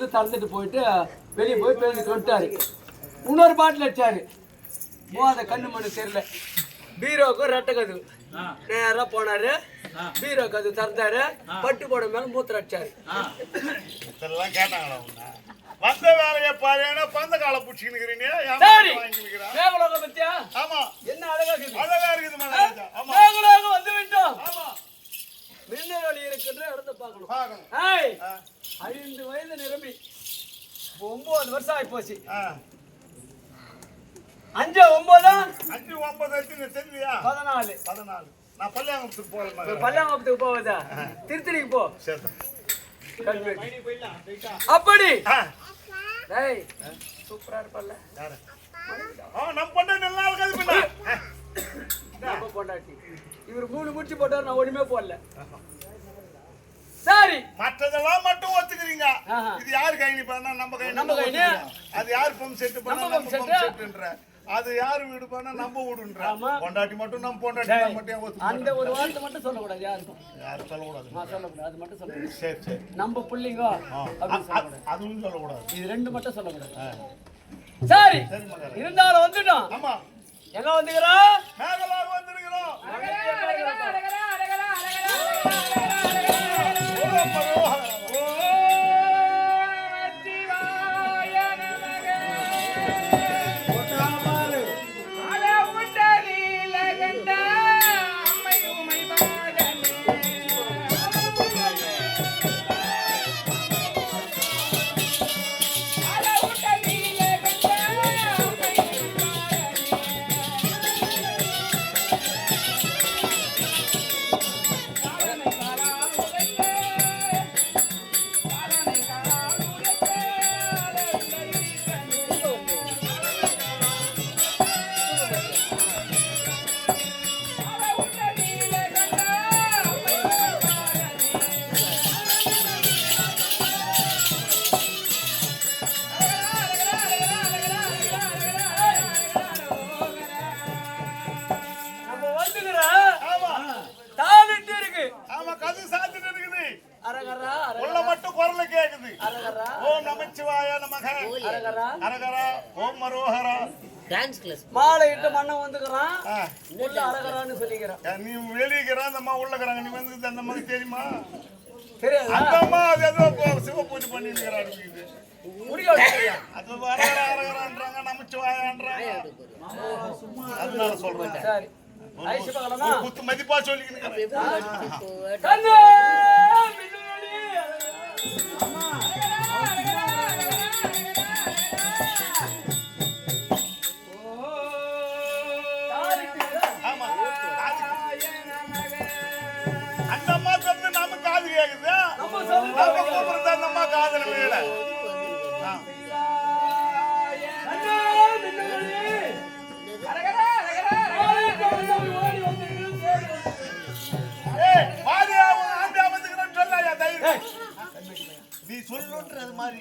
இது திறந்துட்டு போயிட்டு வெளியே போய் பேருந்து வந்துட்டாரு இன்னொரு பாட்டில் அடிச்சாரு. மோத கண்ணு மண்ணு தெரியல. பீரோக்கும் ரெட்டை கதவு. நேரா போனாரு. பீரோ கதவு திறந்தாரு. பட்டு போட மேல மூத்திர அடிச்சாரு. இதெல்லாம் கேட்டாங்களா? வந்த வேலையை பாருன்னா பந்த காலை பிடிச்சிக்கிறீங்க சரி. வாங்கிக்கிறா மேகலோகம் பத்தியா? ஆமா. என்ன அழகா இருக்குது. அழகா இருக்குது வந்து விட்டோம். ஆமா. மின்னல் இருக்கின்ற இடத்த பார்க்கணும். ஏய் ஆ, ஐந்து வயது நிரம்பி ஒன்பது வருஷம் ஆகி போச்சு ஆ. அஞ்சு ஒன்பதா? அஞ்சு ஒன்பது வச்சு தெரிஞ்சியா பதினாலு. பதினாலு. நான் பள்ளியாங்கத்துக்கு போகல பல்லாங்குளத்துக்கு போவதா திருத்தணிக்கு போ. அப்படி. ஆ, டேய் சூப்பரா இருப்பல்ல நம்ம பொண்ணு நல்லா இருக்காது பொண்டாட்டி. இவர் மூணு முடிச்சு போட்டார் நான் ஒண்ணுமே போடல. சரி. மற்றதெல்லாம் மட்டும் ஒத்துக்கிறீங்க. இது யாரு கைனி பண்ணா நம்ம கைனி நம்ம கைனி. அது யார் பம்ப் செட் பண்ணா நம்ம பம்ப். செட்ன்ற அது யார் வீடு பண்ணா நம்ம வீடுன்ற. பொண்டாட்டி மட்டும் நம்ம பொண்டாட்டி மட்டும் அந்த ஒரு வார்த்தை மட்டும் சொல்லக்கூடாது யாருக்கும். மாட்டோம்? யாரும் சொல்லக்கூடாது. நான் சொல்லக்கூடாது அது மட்டும் சொல்லக்கூடாது. சரி சரி. நம்ம புள்ளிங்க? ஆ. அப்படின்னு அ- சொல்லக்கூடாது. அ- அதுவும் சொல்லக்கூடாது. இது ரெண்டு மட்டும் சொல்லக்கூடாது. ஆ. சரி. இருந்தாலும் வந்துட்டோம். ஆமா. எங்க வந்துக்கிறோம்? மேகலாக வந்திருக்கிறோம். மண்ணம் வந்துக்கிறான். உள்ள அரகரான்னு சொல்லிக்கிறான். நீ வெளியிக்கிற அந்த அம்மா உள்ளக்கிறாங்க நீ வந்து அந்த அம்மாக்கு தெரியுமா? தெரியாதா? அந்த அம்மா அது ஏதோ சிவ பூஜை வச்சுக்கிறியா? அது அரகரா அரகரான்றாங்க நமச்சிவாயான்றாங்க. அதனால சொல்றேன். சரி. குத்து மதிப்பா சொல்லிக்கிறேன் வந்துக்கிறேன்னு சொல்லாயா, தைரியம். நீ சொல்லுன்றது மாதிரி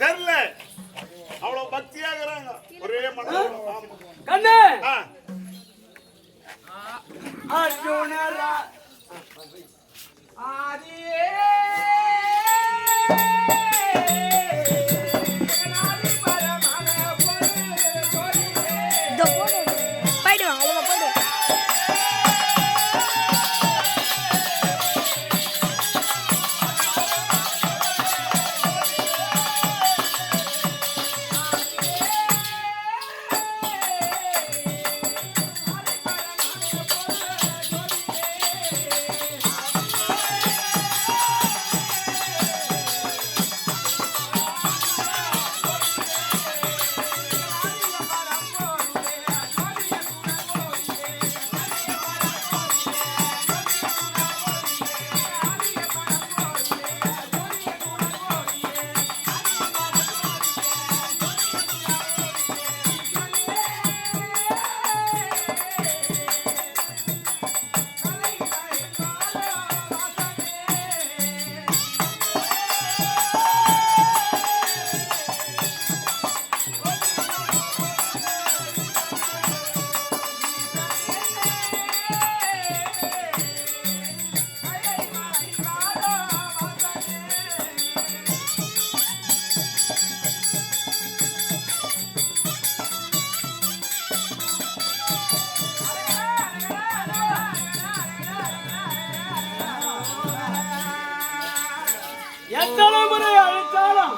தெரியல அவ்வளவு பக்தியாகிறாங்க. ஒரே மனம். கண்ணு. அர்ஜுனரா. ஆதியே. எத்தனை முறை அழைத்தாலும்?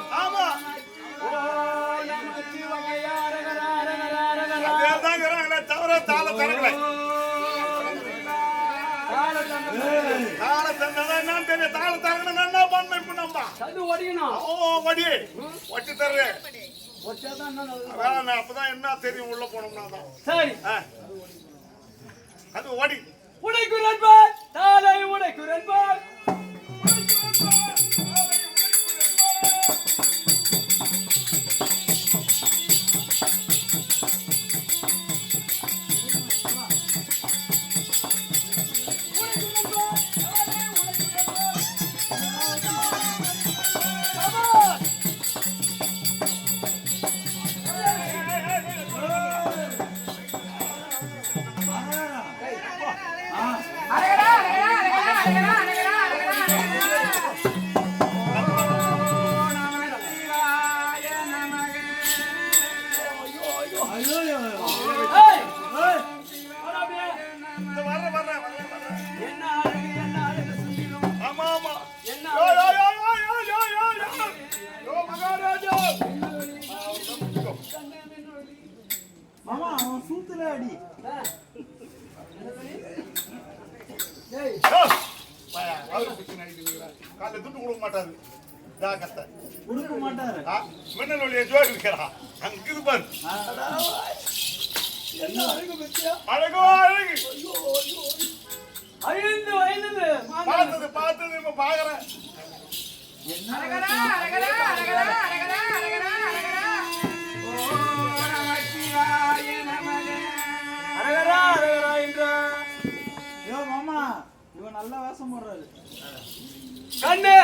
தாள தரக்கல தாள தந்ததா என்னன்னு தெரிய தாள தரக்கணும் என்ன பண்ண இப்ப அது ஒடியணும். ஓ ஒடி. ஒட்டி தர்றேன். அப்பதான் என்ன தெரியும் உள்ள போனோம்னா தான் சரி. அது ஓடி உடைக்கு நண்பர் தாளை உடைக்கு நண்பர் மாட்டாரு. மின்னல் ஒளிய ஜோடி இருக்கிறா அங்க பாரு. என்ன அழகு பத்தியா? அழகோ அழகு. ஐந்து வயது பார்த்தது பார்த்தது இப்ப பாக்குறேன் அரகரா அரகரா என்றா. ஐயோ மாமா இவன் நல்ல வேஷம் போடுறாரு. கண்ணே!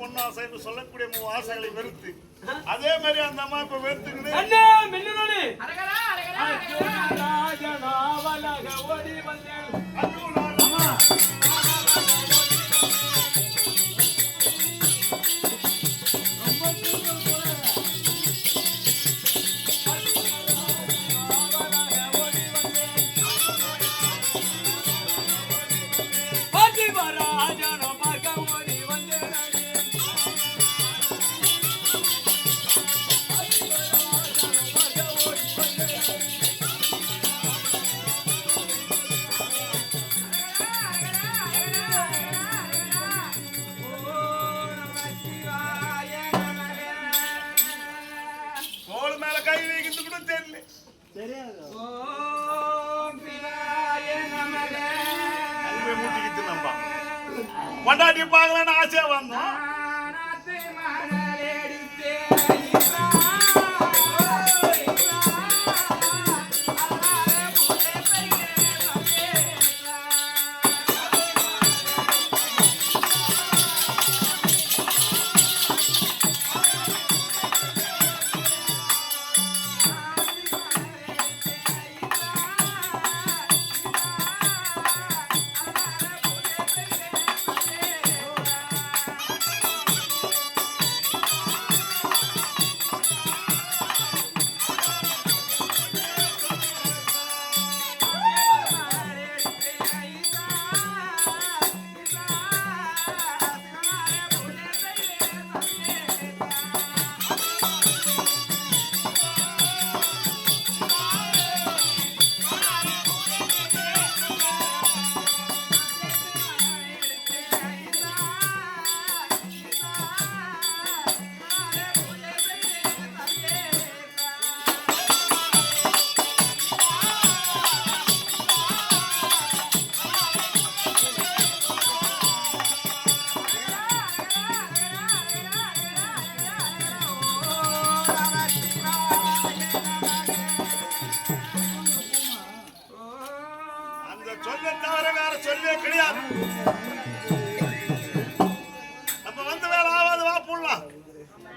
பொன்னாசை என்று சொல்லக்கூடிய மூணு ஆசைகளை வெறுத்து. அதே மாதிரி அந்த அம்மா இப்ப வெறுத்துக்கிட்டு அண்ணா மின்னலு அரகரா ஓடி வந்தேன் பொண்டாட்டி பார்க்கலான்னு ஆசையா வந்தோம்.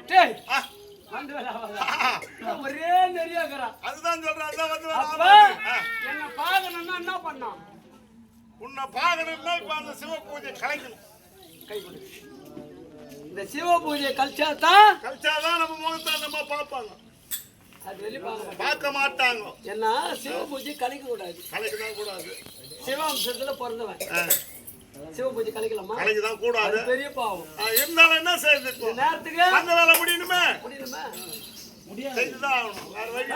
டேய் வந்து ஒரே நெறியாக்குறான் அதுதான் சொல்றேன் அதான் வந்து என்ன பார்க்கணும்னா என்ன பண்ணோம் உன்னை பார்க்கணும்னா இப்ப அந்த சிவ பூஜை கலைக்கணும். கை கொடு. இந்த சிவ பூஜையை கழிச்சா தான் கழிச்சாதான் நம்ம முகத்தை நம்ம பார்ப்பாங்க. பார்க்க மாட்டாங்க. ஏன்னா சிவ பூஜை கலைக்க கூடாது கலைக்கதான் கூடாது. சிவாம்சத்துல பிறந்தவன். ஆ, சிவ பூஜை கலைக்கலாமா? கலைக்கதான் கூடாது. பெரிய பாவம். இருந்தாலும் என்ன செய்யுது இப்போ? நேரத்துக்கு அந்த வேலை முடியணுமே? முடியணுமா? செஞ்சுதான் ஆகணும். வேற வழி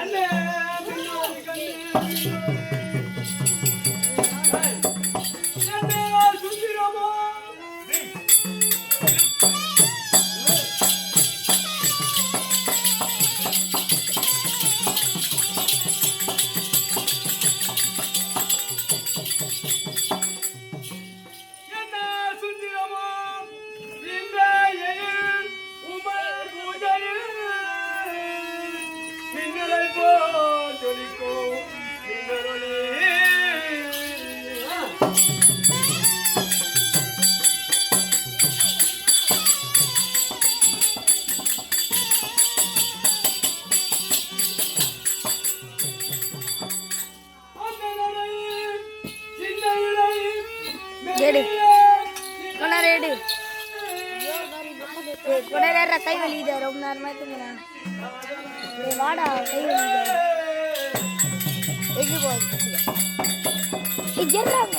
எர்றாங்க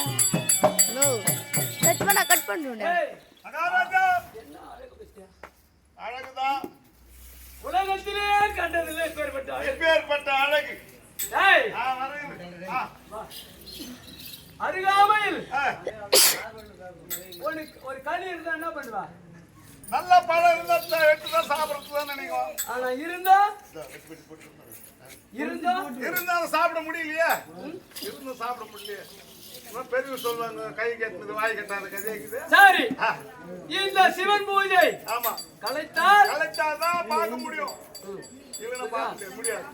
ஹலோ கட் பண்ணா கட் பண்ணுறேன் மகாராஜா அழகுதான் உலகத்திலே கண்டதில்லை அழகு. எப்பேற்பட்ட அழகு அருகாமையில் ஆ. ஒரு களி இருந்தா என்ன பண்ணுவா நல்ல பழம் இருந்தா எடுத்து தான் சாப்பிடறது தான் நினைக்கும் ஆனா இருந்தா இருந்தா இருந்தாலும் சாப்பிட முடியலையே? இருந்தும் சாப்பிட முடியலையே. பெரியவங்க சொல்லுவாங்க கை கட்டினது வாய் கட்டாத கதை இருக்குது சரி. இந்த சிவன் பூஜை. ஆமா. கலைத்தால்? கலைச்சாதான் பார்க்க முடியும். இல்லைன்னா பார்க்க முடியாது.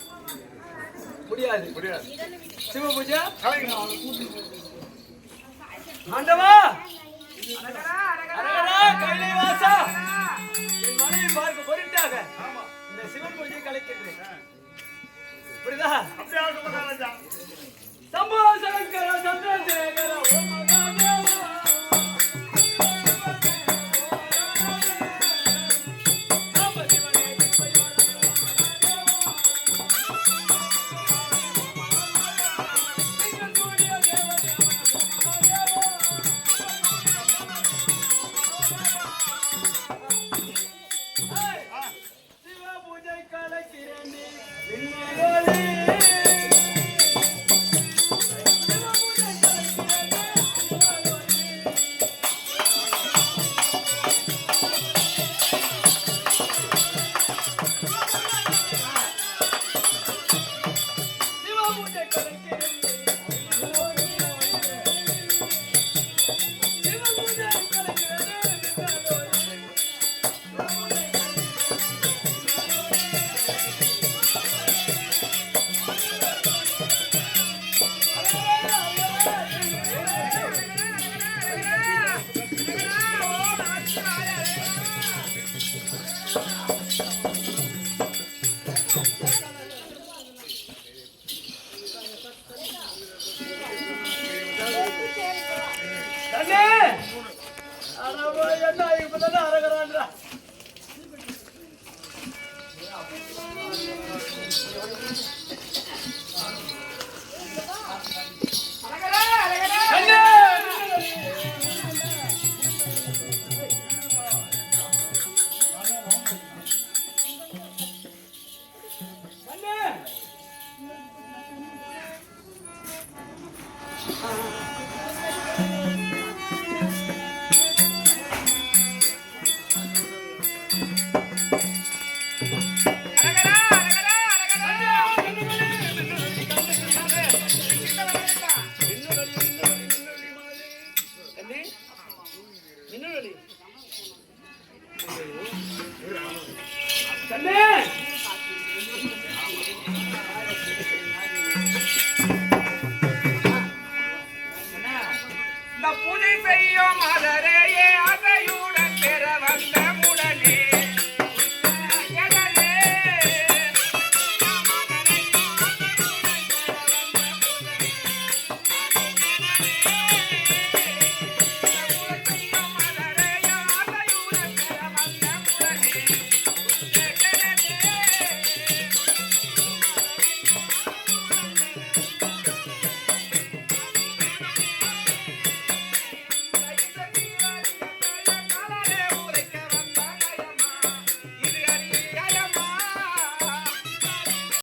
முடியாது. முடியாது. சிவ பூஜை? கலைக்கணும். ஆண்டவா! கைலைவாசா! என் மனைவி பார்க்க பொருட்டாக இந்த சிவன் பூஜை கலைக்கின்றேன். புரியுதா அப்படியே சம்போ சங்கர சந்திரசேகர உன்னை கலக்கிறேன் கண்ணே அட என்ன இப்பதானே அரகறான்றா